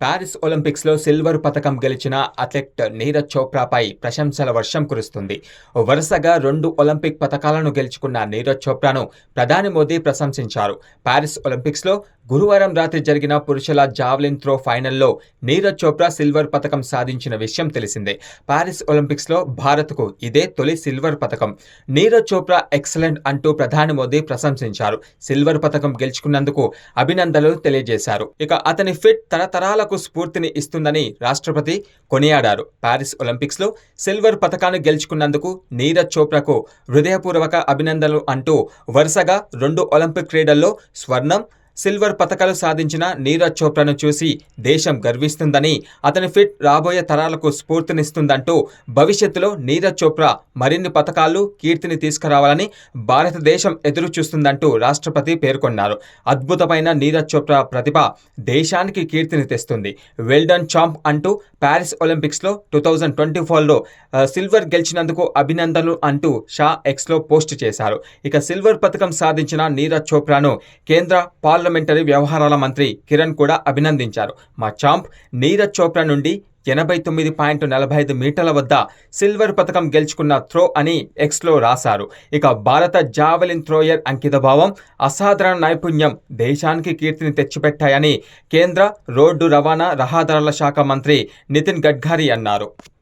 Paris ఒలింపిక్స్లో silver పథకం గెలిచిన అథ్లెట్ నీరజ్ చోప్రాపై ప్రశంసల వర్షం కురుస్తుంది. వరుసగా రెండు ఒలింపిక్ పథకాలను గెలుచుకున్న నీరజ్ చోప్రాను ప్రధాని మోదీ ప్రశంసించారు. ప్యారిస్ ఒలింపిక్స్లో గురువారం రాత్రి జరిగిన పురుషుల జావ్లిన్ త్రో ఫైనల్లో నీరజ్ చోప్రా సిల్వర్ పథకం సాధించిన విషయం తెలిసిందే. పారిస్ ఒలింపిక్స్లో భారత్కు ఇదే తొలి సిల్వర్ పథకం నీరజ్ చోప్రా ఎక్సలెంట్ అంటూ ప్రధాని మోదీ ప్రశంసించారు. సిల్వర్ పథకం గెలుచుకున్నందుకు అభినందనలు తెలియజేశారు. ఇక అతని ఫిట్ తరతరాలకు స్ఫూర్తిని ఇస్తుందని రాష్ట్రపతి కొనియాడారు. పారిస్ ఒలింపిక్స్లో సిల్వర్ పథకాన్ని గెలుచుకున్నందుకు నీరజ్ చోప్రాకు హృదయపూర్వక అభినందనలు అంటూ వరుసగా రెండు ఒలింపిక్ క్రీడల్లో స్వర్ణం సిల్వర్ పథకాలు సాధించిన నీరజ్ చోప్రాను చూసి దేశం గర్విస్తుందని అతని ఫిట్ రాబోయే తరాలకు స్ఫూర్తినిస్తుందంటూ భవిష్యత్తులో నీరజ్ చోప్రా మరిన్ని పథకాలు కీర్తిని తీసుకురావాలని భారతదేశం ఎదురు చూస్తుందంటూ రాష్ట్రపతి పేర్కొన్నారు. అద్భుతమైన నీరజ్ చోప్రా ప్రతిభ దేశానికి కీర్తిని తెస్తుంది. వెల్డన్ చాంప్ అంటూ ప్యారిస్ ఒలింపిక్స్లో టూ థౌజండ్ ట్వంటీ ఫోర్లో సిల్వర్ గెలిచినందుకు అభినందనలు అంటూ షా ఎక్స్లో పోస్ట్ చేశారు. ఇక సిల్వర్ పథకం సాధించిన నీరజ్ చోప్రాను కేంద్ర పార్లమెంటరీ వ్యవహారాల మంత్రి కిరణ్ కూడా అభినందించారు. మా చాంప్ నీరజ్ చోప్రా నుండి ఎనభై తొమ్మిది పాయింట్ నలభై ఐదు మీటర్ల వద్ద సిల్వర్ పథకం గెలుచుకున్న త్రో అని ఎక్స్లో రాశారు. ఇక భారత జావెలిన్ త్రోయర్ అంకితభావం అసాధారణ నైపుణ్యం దేశానికి కీర్తిని తెచ్చిపెట్టాయని కేంద్ర రోడ్డు రవాణా రహదారుల శాఖ మంత్రి నితిన్ గడ్కరీ అన్నారు.